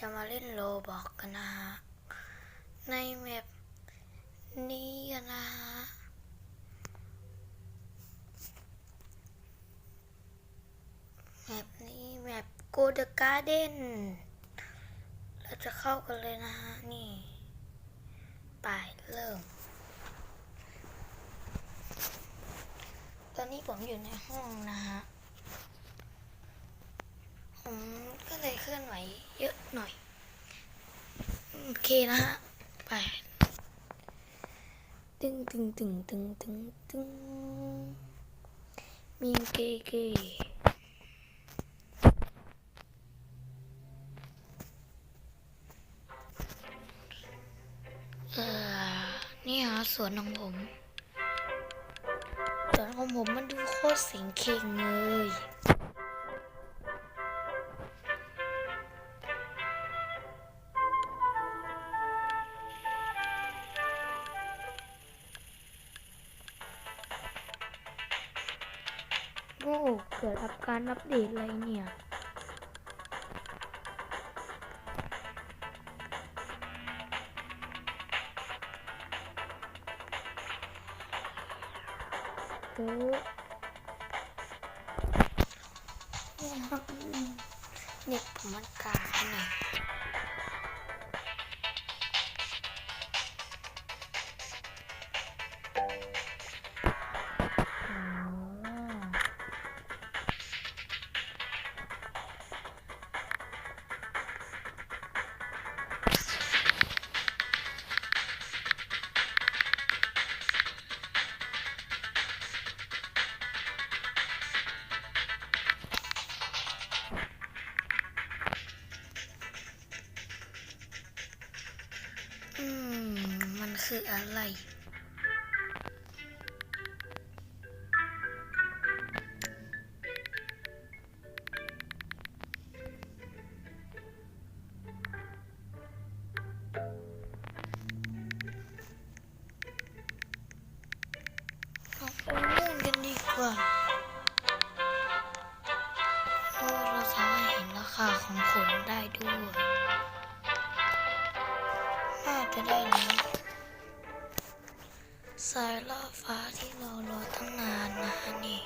จะมาเล่นโลบอกกันนะฮะ ในแมปนี้กันนะฮะ แมปนี้แมปโกเดการ์เดนเราจะเข้ากันเลยนะฮะ นี่ไปเริ่ม ตอนนี้ผมอยู่ในห้องนะฮะ ผมก็เลยเคลื่อนไหว เยอะหน่อย โอเคนะฮะ ไป ตึงตึงตึงตึงตึงตึงมีเกเกเออนี่ฮะสวนของผมสวนของผมมันดูโคตรเสียงเคงเลย โอ้ เกิดอับการอัปเดตอะไรเนี่ยโอ้เน็ตผมมันกาหน่อย ด้ด้วยน่าจะได้แล้ว สายล่อฟ้าที่เรารอตั้งนานนะนี่